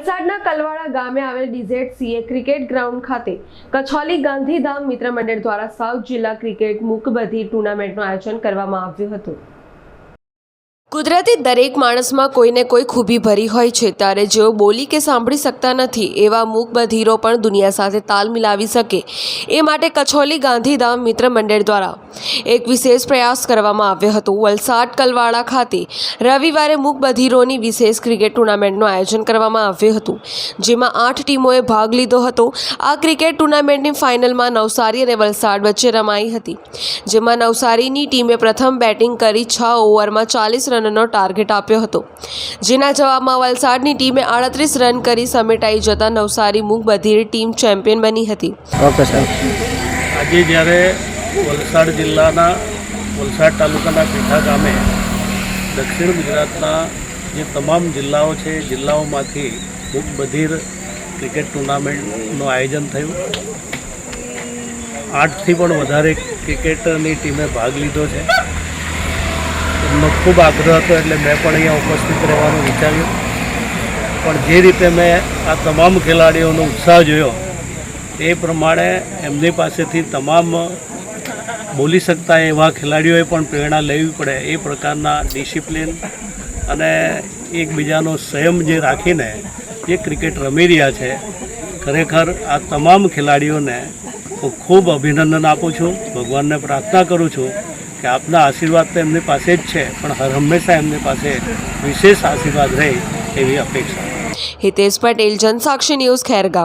વલસાડના કલવાડા ગામે આવેલ ડીઝેડ સીએ ક્રિકેટ ગ્રાઉન્ડ ખાતે કછોલી ગાંધીધામ મિત્ર મંડળ દ્વારા સાઉથ જિલ્લા ક્રિકેટ મુકબધી ટુર્નામેન્ટનું આયોજન કરવામાં આવ્યું હતું. કુદરતી દરેક માણસમાં કોઈને કોઈ ખૂબી ભરી હોય છે, ત્યારે જેઓ બોલી કે સાંભળી શકતા નથી, એવા મૂક બધીરો પણ દુનિયા સાથે તાલ મિલાવી શકે. એ માટે કછોલી ગાંધીધામ મિત્ર મંડળ દ્વારા એક વિશેષ પ્રયાસ કરવામાં આવ્યો હતો. વલસાડ કલવાડા ખાતે રવિવારે મૂક બધીરોની વિશેષ ક્રિકેટ ટુર્નામેન્ટનું આયોજન કરવામાં આવ્યું હતું, જેમાં આઠ ટીમોએ ભાગ લીધો હતો. આ ક્રિકેટ ટુર્નામેન્ટની ફાઇનલમાં નવસારી અને વલસાડ વચ્ચે રમાઈ હતી, જેમાં નવસારીની ટીમે પ્રથમ બેટિંગ કરી છ ઓવરમાં ચાલીસ રનનો ટાર્ગેટ આપ્યો હતો. જેના જવાબમાં વલસાડની ટીમે આડત્રીસ રન કરી સમેટાઈ જતા નવસારી મૂક બધીર ટીમ ચેમ્પિયન બની હતી. આજે જ્યારે વલસાડ જિલ્લાના વલસાડ તાલુકાના પેઠા ગામે દક્ષિણ ગુજરાતના જે તમામ જિલ્લાઓ છે જિલ્લાઓમાંથી મૂક બધીર ક્રિકેટ ટુર્નામેન્ટનું આયોજન થયું. આઠથી પણ વધારે ક્રિકેટની ટીમે ભાગ લીધો છે. એમનો ખૂબ આગ્રહ હતો એટલે મેં પણ અહીંયા ઉપસ્થિત રહેવાનું વિચાર્યું. પણ જે રીતે મેં આ તમામ ખેલાડીઓનો ઉત્સાહ જોયો, એ પ્રમાણે એમની પાસેથી તમામ બોલી શકતા એવા ખેલાડીઓએ પણ પ્રેરણા લેવી પડે એ પ્રકારના ડિસિપ્લિન અને એકબીજાનો સંયમ જે રાખીને જે ક્રિકેટ રમી રહ્યા છે, ખરેખર આ તમામ ખેલાડીઓને હું ખૂબ અભિનંદન આપું છું, ભગવાનને પ્રાર્થના કરું છું. કે આપના આશીર્વાદ તો એમની પાસે જ છે, પણ હર હંમેશા એમની પાસે વિશેષ આશીર્વાદ રહે એવી અપેક્ષા. હિતેશ પટેલ, જનસાક્ષી ન્યૂઝ, ખેરગાંવ.